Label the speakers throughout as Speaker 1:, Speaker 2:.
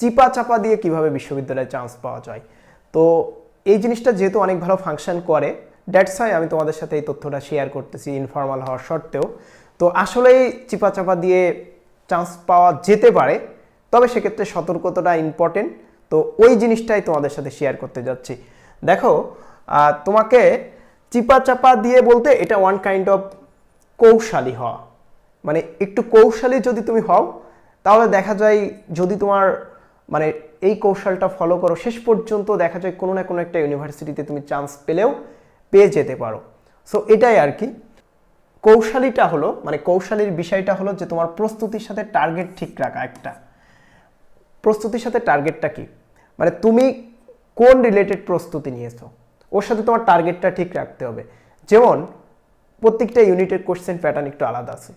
Speaker 1: চিপা চাপা দিয়ে কীভাবে বিশ্ববিদ্যালয়ে চান্স পাওয়া যায়? তো এই জিনিসটা যেহেতু অনেক ভালো ফাংশন করে দ্যাটস হাই আমি তোমাদের সাথে এই তথ্যটা শেয়ার করতেছি ইনফর্মাল হওয়ার সত্ত্বেও। তো আসলেই চিপা চাপা দিয়ে চান্স পাওয়া যেতে পারে, তবে সেক্ষেত্রে সতর্কতাটা ইম্পর্টেন্ট তো ওই জিনিসটাই তোমাদের সাথে শেয়ার করতে যাচ্ছি। দেখো তোমাকে চিপা চাপা দিয়ে বলতে এটা ওয়ান কাইন্ড অফ কৌশলী হওয়া। মানে একটু কৌশলী যদি তুমি হও, তাহলে দেখা যায় যদি তোমার মানে এই কৌশলটা ফলো করো, শেষ পর্যন্ত দেখা যায় কোনো না কোনো একটা ইউনিভার্সিটিতে তুমি চান্স পেলেও পেয়ে যেতে পারো। সো এটাই আর কি। কৌশলীটা হলো মানে কৌশলীর বিষয়টা হলো যে তোমার প্রস্তুতির সাথে টার্গেট ঠিক রাখা একটা। প্রস্তুতির সাথে টার্গেটটা কি? মানে তুমি কোন রিলেটেড প্রস্তুতি নিয়েছো? ওর সাথে তোমার টার্গেটটা ঠিক রাখতে হবে। যেমন, প্রত্যেকটা ইউনিটের কোশ্চেন প্যাটার্ন একটু আলাদা আছে।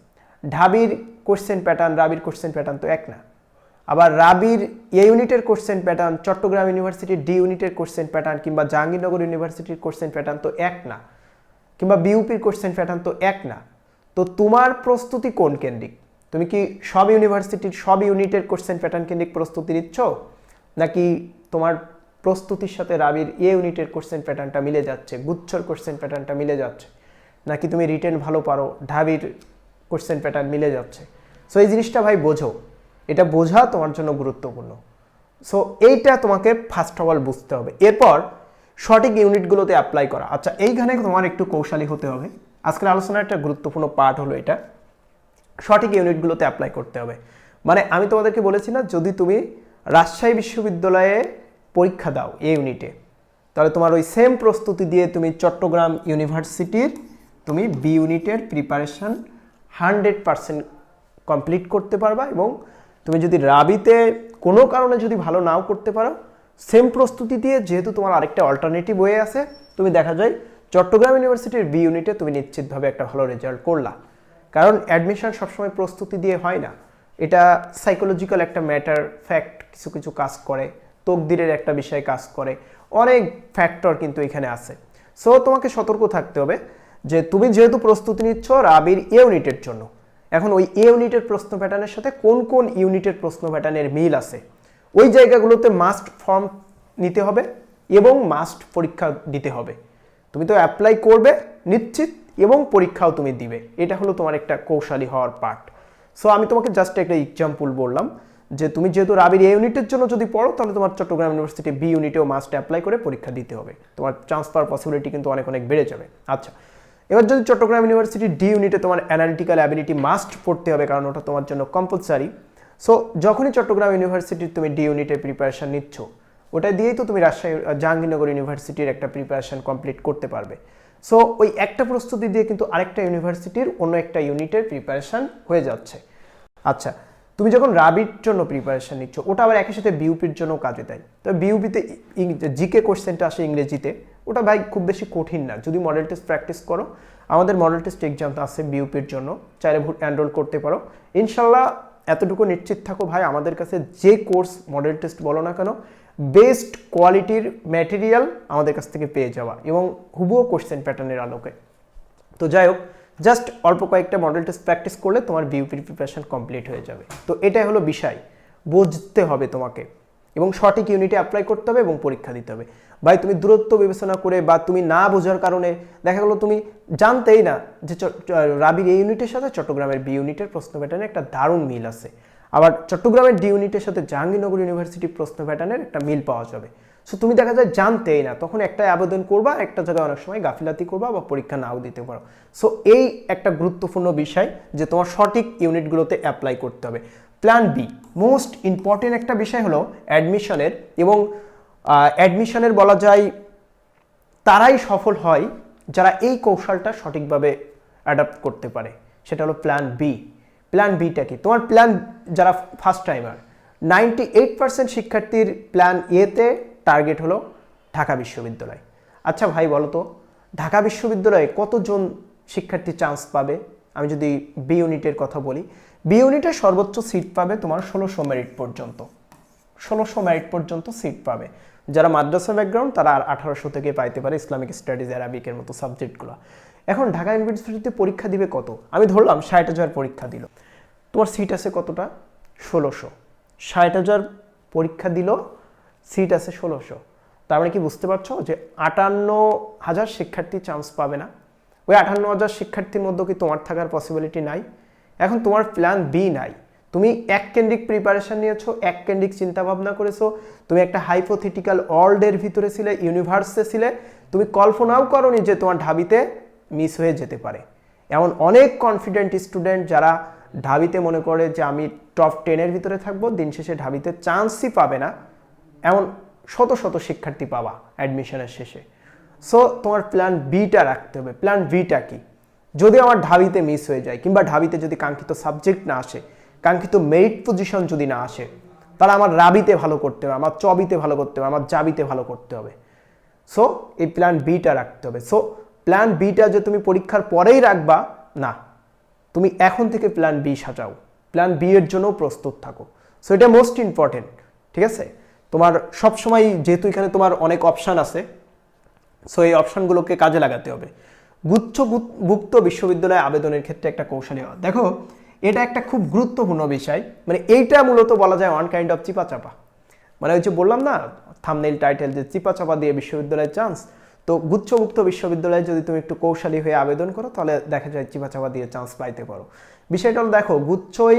Speaker 1: ঢাবির কোশ্চেন প্যাটার্ন রাবির কোশ্চেন প্যাটার্ন তো এক না। আবার রাবির এ ইউনিটের কোশ্চেন প্যাটার্ন চট্টগ্রাম ইউনিভার্সিটির ডি ইউনিটের কোশ্চেন প্যাটার্ন কিংবা জাহাঙ্গীরনগর ইউনিভার্সিটির কোশ্চেন প্যাটার্ন তো এক না, কিংবা বিউপির কোশ্চেন প্যাটার্ন তো এক না। তো তোমার প্রস্তুতি কোন কেন্দ্রিক? তুমি কি সব ইউনিভার্সিটির সব ইউনিটের কোশ্চেন প্যাটার্ন কেন্দ্রিক প্রস্তুতি নিচ্ছ? নাকি তোমার প্রস্তুতির সাথে রাবির এ ইউনিটের কোশ্চেন প্যাটার্নটা মিলে যাচ্ছে, গুচ্ছর কোশ্চেন প্যাটার্নটা মিলে যাচ্ছে? নাকি তুমি রিটেন ভালো পারো, ঢাবির কোশ্চেন প্যাটার্ন মিলে যাচ্ছে? সো এই জিনিসটা ভাই বোঝো। এটা বোঝা তোমার জন্য গুরুত্বপূর্ণ। সো এইটা তোমাকে ফার্স্ট অফ অল বুঝতে হবে। এরপর সঠিক ইউনিটগুলোতে অ্যাপ্লাই করা। আচ্ছা এইখানে তোমার একটু কৌশলী হতে হবে। আজকের আলোচনার একটা গুরুত্বপূর্ণ পার্ট হলো এটা। সঠিক ইউনিটগুলোতে অ্যাপ্লাই করতে হবে। মানে আমি তোমাদেরকে বলেছি না, যদি তুমি রাজশাহী বিশ্ববিদ্যালয়ে পরীক্ষা দাও এ ইউনিটে, তাহলে তোমার ওই সেম প্রস্তুতি দিয়ে তুমি চট্টগ্রাম ইউনিভার্সিটির তুমি বি ইউনিটের প্রিপারেশন হান্ড্রেড পারসেন্ট কমপ্লিট করতে পারবা এবং তুমি যদি রাবিতে কোনো কারণে যদি ভালো নাও করতে পারো সেম প্রস্তুতি দিয়ে যেহেতু তোমার আরেকটা অল্টারনেটিভ ওয়ে আছে, তুমি দেখা যায় চট্টগ্রাম ইউনিভার্সিটির বি ইউনিটে তুমি নিশ্চিতভাবে একটা ভালো রেজাল্ট করলা। কারণ অ্যাডমিশন সবসময় প্রস্তুতি দিয়ে হয় না। এটা সাইকোলজিক্যাল একটা ম্যাটার ফ্যাক্ট কিছু কিছু কাজ করে, তকদিরের একটা বিষয় কাজ করে, অনেক ফ্যাক্টর কিন্তু এখানে আছে। সো তোমাকে সতর্ক থাকতে হবে যে তুমি যেহেতু প্রস্তুতি নিচ্ছ রাবির ইউনিটের জন্য। এখন ওই এ ইউনিটের প্রশ্ন প্যাটার্নের সাথে কোন কোন ইউনিটের প্রশ্ন প্যাটার্নের মিল আছে? ওই জায়গাগুলোতে মাস্ট ফর্ম নিতে হবে এবং মাস্ট পরীক্ষা দিতে হবে। তুমি তো অ্যাপ্লাই করবে নিশ্চিত এবং পরীক্ষাও তুমি দিবে। এটা হলো তোমার একটা কৌশলী হওয়ার পার্ট সো আমি তোমাকে জাস্ট একটা এক্সাম্পল বললাম যে তুমি যেহেতু রাবির এ ইউনিটের জন্য যদি পড়ো, তাহলে তোমার চট্টগ্রাম ইউনিভার্সিটি বি ইউনিটেও মাস্ট অ্যাপ্লাই করে পরীক্ষা দিতে হবে। তোমার ট্রান্সফার পসিবিলিটি কিন্তু অনেক অনেক বেড়ে যাবে। আচ্ছা এবার যদি চট্টগ্রাম ইউনিভার্সিটি ডি ইউনিটে তোমার অ্যানালিটিক্যাল অ্যাবিলিটি মাস্ট পড়তে হবে, কারণ ওটা তোমার জন্য কম্পালসারি সো যখনই চট্টগ্রাম ইউনিভার্সিটির তুমি ডি ইউনিটের প্রিপারেশন নিচ্ছ, ওটা দিয়েই তো তুমি রাজশাহী জাহাঙ্গীরনগর ইউনিভার্সিটির একটা প্রিপারেশন কমপ্লিট করতে পারবে। সো ওই একটা প্রস্তুতি দিয়ে কিন্তু আরেকটা ইউনিভার্সিটির অন্য একটা ইউনিটের প্রিপারেশন হয়ে যাচ্ছে। আচ্ছা তুমি যখন রাবির জন্য প্রিপারেশন নিচ্ছ, ওটা আবার একই সাথে বিউপির জন্য কাজে দেয়। তো বিউপিতে জিকে কোশ্চেনটা আসে ইংরেজিতে ওটা ভাই খুব বেশি কঠিন না। যদি মডেল টেস্ট প্র্যাকটিস করো, আমাদের মডেল টেস্ট এক্সাম আছে বিউপির জন্য, চাইলে এনরোল করতে পারো। ইনশাল্লাহ এতটুকু নিশ্চিত থাকো ভাই, আমাদের কাছে যে কোর্স মডেল টেস্ট বলো না কেন বেস্ট কোয়ালিটির ম্যাটেরিয়াল আমাদের কাছ থেকে পেয়ে যাওয়া এবং হুবুও কোশ্চেন প্যাটার্নের আলোকে। তো যাই হোক জাস্ট অল্প কয়েকটা মডেল টেস্ট প্র্যাকটিস করলে তোমার বিউপির প্রিপারেশন কমপ্লিট হয়ে যাবে। তো এটাই হলো বিষয়। বুঝতে হবে তোমাকে এবং সঠিক ইউনিটে অ্যাপ্লাই করতে হবে এবং পরীক্ষা দিতে হবে। ভাই, তুমি দূরত্ব বিবেচনা করে বা তুমি না বোঝার কারণে, দেখা গেলো তুমি জানতেই না যে রাবির এই ইউনিটের সাথে চট্টগ্রামের বি ইউনিটের প্রশ্ন প্যাটার্নে একটা দারুণ মিল আছে। আবার চট্টগ্রামের ডি ইউনিটের সাথে জাহাঙ্গীরনগর ইউনিভার্সিটির প্রশ্ন প্যাটার্নের একটা মিল পাওয়া যাবে। সো তুমি দেখা যায় জানতেই না, তখন একটাই আবেদন করবা, একটা জায়গায় অনেক সময় গাফিলাতি করবা বা পরীক্ষা নাও দিতে পারো। সো এই একটা গুরুত্বপূর্ণ বিষয় যে তোমার সঠিক ইউনিটগুলোতে অ্যাপ্লাই করতে হবে। প্ল্যান বি মোস্ট ইম্পর্টেন্ট একটা বিষয় হলো অ্যাডমিশনের এবং অ্যাডমিশনের বলা যায়, তারাই সফল হয় যারা এই কৌশলটা সঠিকভাবে অ্যাডাপ্ট করতে পারে। সেটা হলো প্ল্যান বি প্ল্যান বিটা কি? তোমার প্ল্যান যারা first timer ninety eight percent শিক্ষার্থীর প্ল্যান এতে টার্গেট হলো ঢাকা বিশ্ববিদ্যালয়। আচ্ছা ভাই, বলো তো, ঢাকা বিশ্ববিদ্যালয়ে কতজন শিক্ষার্থী চান্স পাবে? আমি যদি বি ইউনিটের কথা বলি বি ইউনিটে সর্বোচ্চ সিট পাবে তোমার ষোলোশো মেরিট পর্যন্ত। ষোলোশো মেরিট পর্যন্ত সিট পাবে। যারা মাদ্রাসা ব্যাকগ্রাউন্ড তারা আর আঠারোশো থেকে পাইতে পারে ইসলামিক স্টাডিজ অ্যারাবিকের মতো সাবজেক্টগুলো এখন ঢাকা ইউনিভার্সিটিতে পরীক্ষা দিবে কত? আমি ধরলাম ষাট হাজার পরীক্ষা দিল। তোমার সিট আছে কতটা? ষোলোশো। ষাট হাজার পরীক্ষা দিল সিট আছে ষোলোশো। তার মানে কি বুঝতে পারছ? যে আটান্ন হাজার শিক্ষার্থী চান্স পাবে না। ওই আটান্ন হাজার শিক্ষার্থীর মধ্যে কি তোমার থাকার পসিবিলিটি নাই? এখন তোমার প্ল্যান বি নাই। তুমি এক কেন্দ্রিক প্রিপারেশন নিয়েছো, এক কেন্দ্রিক চিন্তা ভাবনা করেছ, তুমি একটা হাইপোথেটিক্যাল ওয়ার্ল্ডের ভিতরে ছিলে ইউনিভার্সে ছিলে, তুমি কল্পনাও করনি যে তোমার ঢাবিতে মিস হয়ে যেতে পারে। এমন অনেক কনফিডেন্ট স্টুডেন্ট যারা ঢাবিতে মনে করে যে আমি টপ টেনের ভিতরে থাকব, দিন শেষে ঢাবিতে চান্সই পাবে না, এমন শত শত শিক্ষার্থী পাবা অ্যাডমিশনের শেষে। সো তোমার প্ল্যান বিটা রাখতে হবে। প্ল্যান বিটা কি? যদি আমার ঢাবিতে মিস হয়ে যায়, কিংবা ঢাবিতে যদি কাঙ্ক্ষিত সাবজেক্ট না আসে কাঙ্ক্ষিত মেরিট পজিশন যদি না আসে, তাহলে আমার রাবিতে ভালো করতে হবে, আমার চবিতে ভালো করতে হবে, আমার জাবিতে ভালো করতে হবে। সো এই প্ল্যান বিটা রাখতে হবে। সো প্ল্যান বিটা যে তুমি পরীক্ষার পরেই রাখবা, না। তুমি এখন থেকে প্ল্যান বি সাজাও। প্ল্যান বি এর জন্য প্রস্তুত থাকো। সো এটা মোস্ট ইম্পর্টেন্ট ঠিক আছে? তোমার সবসময় যেহেতু এখানে তোমার অনেক অপশান আছে সো এই অপশানগুলোকে কাজে লাগাতে হবে। গুচ্ছ গুপ্ত বিশ্ববিদ্যালয়ে আবেদনের ক্ষেত্রে একটা কৌশলী দেখো এটা একটা খুব গুরুত্বপূর্ণ বিষয়। মানে এইটা মূলত বলা যায় ওয়ান কাইন্ড অফ চিপাচাপা। মানে ওই যে বললাম না থামনেল টাইটেল যে চিপাচাপা দিয়ে বিশ্ববিদ্যালয়ের চান্স তো গুচ্ছমুক্ত বিশ্ববিদ্যালয়ে যদি তুমি একটু কৌশলী হয়ে আবেদন করো, তাহলে দেখা যায় চিপাচাপা দিয়ে চান্স পাইতে পারো। বিষয়টা হলো দেখো, গুচ্ছই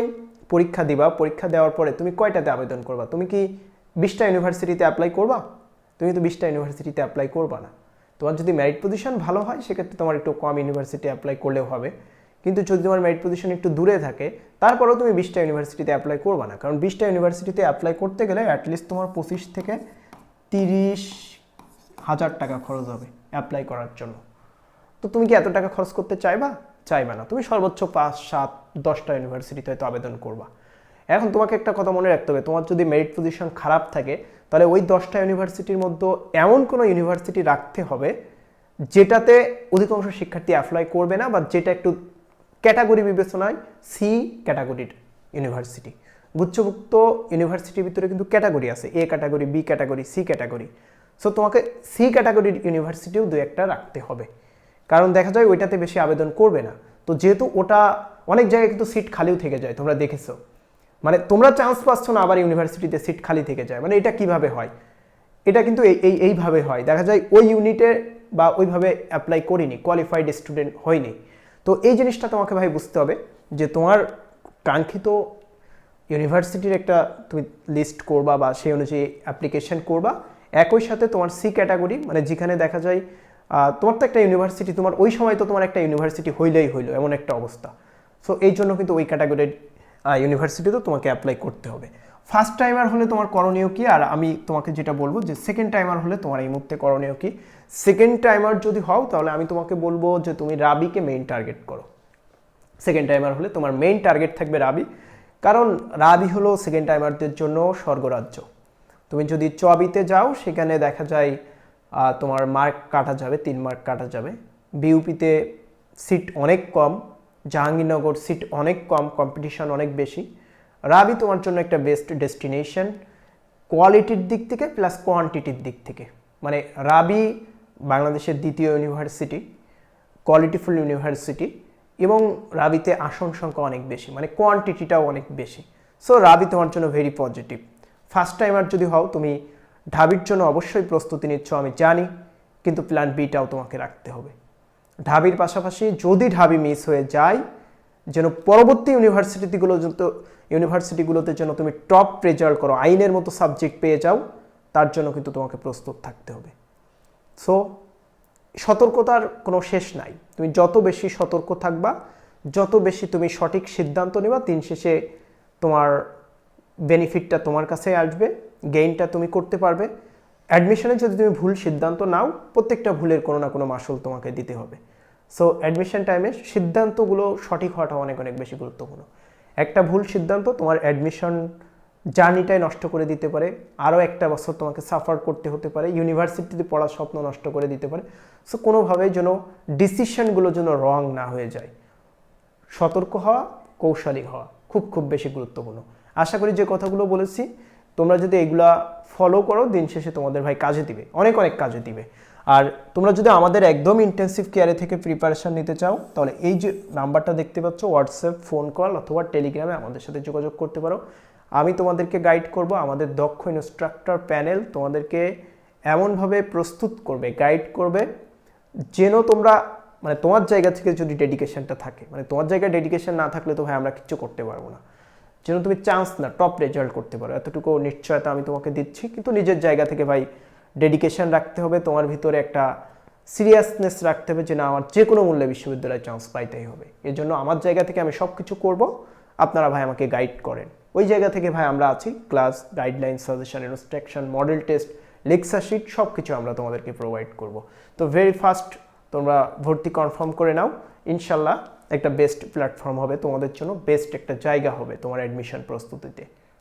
Speaker 1: পরীক্ষা দিবা। পরীক্ষা দেওয়ার পরে তুমি কয়টাতে আবেদন করবা? তুমি কি বিশটা ইউনিভার্সিটিতে অ্যাপ্লাই করবা? তুমি তো বিশটা ইউনিভার্সিটিতে অ্যাপ্লাই করবা না। তোমার যদি মেরিট পজিশন ভালো হয়, সেক্ষেত্রে তোমার একটু কম ইউনিভার্সিটি অ্যাপ্লাই করলেও হবে। কিন্তু যদি তোমার মেরিট পজিশন একটু দূরে থাকে, তারপরেও তুমি বিশটা ইউনিভার্সিটিতে অ্যাপ্লাই করবা না। কারণ বিশটা ইউনিভার্সিটিতে অ্যাপ্লাই করতে গেলে অ্যাটলিস্ট তোমার পঁচিশ থেকে তিরিশ হাজার টাকা খরচ হবে অ্যাপ্লাই করার জন্য। তো তুমি কি এত টাকা খরচ করতে চাইবা? চাইবা না। তুমি সর্বোচ্চ পাঁচ, সাত, দশটা ইউনিভার্সিটিতে হয়তো আবেদন করবা। এখন তোমাকে একটা কথা মনে রাখতে হবে, তোমার যদি মেরিট পজিশন খারাপ থাকে, তাহলে ওই দশটা ইউনিভার্সিটির মধ্যে এমন কোনো ইউনিভার্সিটি রাখতে হবে, যেটাতে অধিকাংশ শিক্ষার্থী অ্যাপ্লাই করবে না বা যেটা একটু ক্যাটাগরি বিবেচনায় সি ক্যাটাগরির ইউনিভার্সিটি গুচ্ছভুক্ত ইউনিভার্সিটির ভিতরে কিন্তু ক্যাটাগরি আছে। A category B category C category. So তোমাকে সি ক্যাটাগরির ইউনিভার্সিটিও দু একটা রাখতে হবে। কারণ দেখা যায় ওইটাতে বেশি আবেদন করবে না। তো যেহেতু ওটা অনেক জায়গায় কিন্তু সিট খালিও থেকে যায়, তোমরা দেখেছ। মানে তোমরা চান্স পাচ্ছ না আবার ইউনিভার্সিটিতে সিট খালি থেকে যায়। মানে এটা কীভাবে হয়? এটা কিন্তু এই এই, এইভাবে হয়। দেখা যায় ওই ইউনিটে বা ওইভাবে অ্যাপ্লাই করিনি কোয়ালিফাইড স্টুডেন্ট হয়নি। তো এই জিনিসটা তোমাকে ভাই বুঝতে হবে যে তোমার কাঙ্ক্ষিত ইউনিভার্সিটির একটা তুমি লিস্ট করবা বা সেই অনুযায়ী অ্যাপ্লিকেশন করবা। একই সাথে তোমার সি ক্যাটাগরি মানে যেখানে দেখা যায় তোমার তো একটা ইউনিভার্সিটি তোমার ওই সময় তো তোমার একটা ইউনিভার্সিটি হইলেই হইল, এমন একটা অবস্থা। সো এই জন্য কিন্তু ওই ক্যাটাগরির ইউনিভার্সিটিতেও তোমাকে অ্যাপ্লাই করতে হবে। ফার্স্ট টাইমার হলে তোমার করণীয় কি? আর আমি তোমাকে যেটা বলব যে সেকেন্ড টাইমার হলে তোমার এই মুহূর্তে করণীয় কি? সেকেন্ড টাইমার যদি হও, তাহলে আমি তোমাকে বলব যে তুমি রাবিকে মেইন টার্গেট করো। সেকেন্ড টাইমার হলে তোমার মেইন টার্গেট থাকবে রাবি। কারণ রাবি হলো সেকেন্ড টাইমারদের জন্য স্বর্গরাজ্য। তুমি যদি চবিতে যাও, সেখানে দেখা যায় তোমার মার্ক কাটা যাবে, তিন মার্ক কাটা যাবে। বিউপিতে সিট অনেক কম, জাহাঙ্গীরনগর সিট অনেক কম কম্পিটিশন অনেক বেশি। রাবি তোমার জন্য একটা বেস্ট ডেস্টিনেশন কোয়ালিটির দিক থেকে প্লাস কোয়ান্টিটির দিক থেকে। মানে রাবি বাংলাদেশের দ্বিতীয় ইউনিভার্সিটি কোয়ালিটিফুল ইউনিভার্সিটি এবং রাবিতে আসন সংখ্যা অনেক বেশি মানে কোয়ান্টিটিটাও অনেক বেশি। সো রাবি তোমার জন্য ভেরি পজিটিভ ফার্স্ট টাইমার যদি হও, তুমি ঢাবির জন্য অবশ্যই প্রস্তুতি নিচ্ছ, আমি জানি, কিন্তু প্ল্যান বিটাও তোমাকে রাখতে হবে। ঢাবির পাশাপাশি যদি ঢাবি মিস হয়ে যায়, যেন পরবর্তী ইউনিভার্সিটিগুলো যত ইউনিভার্সিটিগুলোতে যেন তুমি টপ রেজাল্ট করো, আইনের মতো সাবজেক্ট পেয়ে যাও, তার জন্য কিন্তু তোমাকে প্রস্তুত থাকতে হবে। সো সতর্কতার কোনো শেষ নাই। তুমি যত বেশি সতর্ক থাকবা, যত বেশি তুমি সঠিক সিদ্ধান্ত নেবা, দিন শেষে তোমার বেনিফিটটা তোমার কাছে আসবে গেইনটা তুমি করতে পারবে। অ্যাডমিশনে যদি তুমি ভুল সিদ্ধান্ত নাও, প্রত্যেকটা ভুলের কোনো না কোনো মাসুল তোমাকে দিতে হবে। সো অ্যাডমিশন টাইমে সিদ্ধান্তগুলো সঠিক হওয়াটা অনেক অনেক বেশি গুরুত্বপূর্ণ। একটা ভুল সিদ্ধান্ত, তোমার অ্যাডমিশন জার্নিটাই নষ্ট করে দিতে পারে। আরও একটা বছর তোমাকে সাফার করতে হতে পারে। ইউনিভার্সিটিতে পড়ার স্বপ্ন নষ্ট করে দিতে পারে। সো কোনোভাবেই যেন ডিসিশনগুলো যেন রং না হয়ে যায়। সতর্ক হওয়া, কৌশলী হওয়া খুব খুব বেশি গুরুত্বপূর্ণ। আশা করি যে কথাগুলো বলেছি। তোমরা যদি এগুলা ফলো করো, দিন শেষে তোমাদের ভাই কাজে দিবে। অনেক অনেক কাজে দিবে। আর তোমরা যদি আমাদের একদম ইন্টেন্সিভ কেয়ারে থেকে প্রিপারেশন নিতে চাও, তাহলে এই যে নাম্বারটা দেখতে পাচ্ছ হোয়াটসঅ্যাপ ফোন কল অথবা টেলিগ্রামে আমাদের সাথে যোগাযোগ করতে পারো। আমি তোমাদেরকে গাইড করব, আমাদের দক্ষ ইনস্ট্রাক্টর প্যানেল তোমাদেরকে এমনভাবে প্রস্তুত করবে গাইড করবে যেন তোমরা মানে তোমার জায়গা থেকে যদি ডেডিকেশনটা থাকে মানে তোমার জায়গায় ডেডিকেশন না থাকলে তো ভাই আমরা কিচ্ছু করতে পারব না। যেন তুমি চান্স না টপ রেজাল্ট করতে পারো। এতটুকু নিশ্চয়তা আমি তোমাকে দিচ্ছি, কিন্তু নিজের জায়গা থেকে ভাই ডেডিকেশন রাখতে হবে, তোমার ভিতরে একটা সিরিয়াসনেস রাখতে হবে যে না, আমার যে কোনো মূল্যে বিশ্ববিদ্যালয়ে চান্স পাইতেই হবে। এর জন্য আমার জায়গা থেকে আমি সব কিছু করব, আপনারা ভাই আমাকে গাইড করেন। ওই জায়গা থেকে ভাই আমরা আছি class guideline suggestion instruction model test lecture sheet সব কিছু আমরা তোমাদেরকে প্রোভাইড করব। তো ভেরি ফাস্ট তোমরা ভর্তি কনফার্ম করে নাও, ইনশাল্লাহ একটা বেস্ট প্ল্যাটফর্ম হবে তোমাদের জন্য বেস্ট একটা জায়গা হবে তোমার অ্যাডমিশন প্রস্তুতিতে।